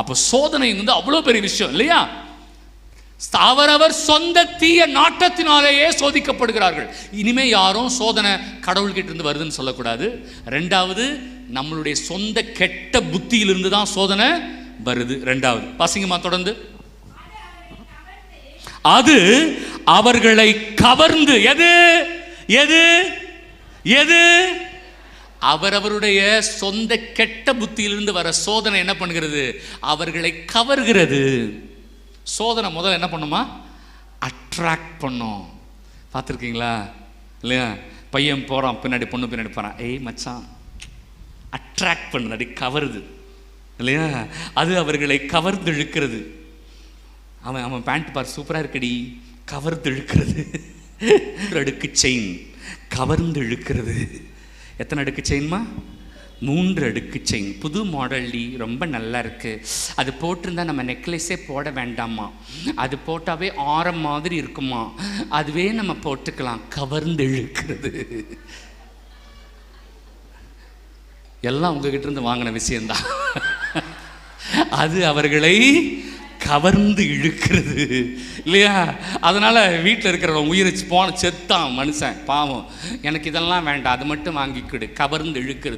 அப்போ சோதனை வந்து அவ்வளோ பெரிய விஷயம் இல்லையா? அவரவர் சொந்த தீய நாட்டத்தினாலேயே சோதிக்கப்படுகிறார்கள். இனிமே யாரும் சோதனை கடவுள்கிட்ட இருந்து வருதுன்னு சொல்லக்கூடாது. ரெண்டாவது நம்மளுடைய சொந்த கெட்ட புத்தியிலிருந்து தான் சோதனை வருது. ரெண்டாவது பாசிங்கம்மா தொடர்ந்து. அது அவர்களை கவர்ந்து எது? எது? எது? அவரவருடைய சொந்த கெட்ட புத்தியிலிருந்து வர சோதனை என்ன பண்ணுகிறது? அவர்களை கவர்கிறது. சோதனை முதல்ல என்ன பண்ணுமா? அட்ராக்ட் பண்ணும். பார்த்துருக்கீங்களா? இல்லையா? பையன் போகிறான் பின்னாடி பொண்ணு பின்னாடி போகிறான் ஏய் மச்சான் அட்ராக்ட் பண்ணுது அப்படி கவருது. இல்லையா? அது அவர்களை கவர்ந்து இழுக்கிறது அவன் அவன் பேண்ட் பார் சூப்பராக இருக்கடி. கவர்ந்து இழுக்கிறது அடுக்கு செயின் கவர்ந்து இழுக்கிறது எத்தனை அடுக்கு செயின்மா மூன்று அடுக்கு செயின் புது மாடல்லி ரொம்ப நல்லா இருக்குது அது போட்டிருந்தா நம்ம நெக்லஸே போட வேண்டாமா அது போட்டாவே ஆரம் மாதிரி இருக்குமா அதுவே நம்ம போட்டுக்கலாம். கவர்ந்து இழுக்கிறது. எல்லாம் உங்ககிட்ட இருந்து வாங்கின விஷயம்தான். அது அவர்களை கவர்ந்து இழுக்கிறது. இல்லையா? அதனால் வீட்டில் இருக்கிறவங்க உயிரை போன செத்தான் மனுஷன் பாவம். எனக்கு இதெல்லாம் வேண்டாம் அது மட்டும் வாங்கிக்கிடு கவர்ந்து இழுக்கிறது.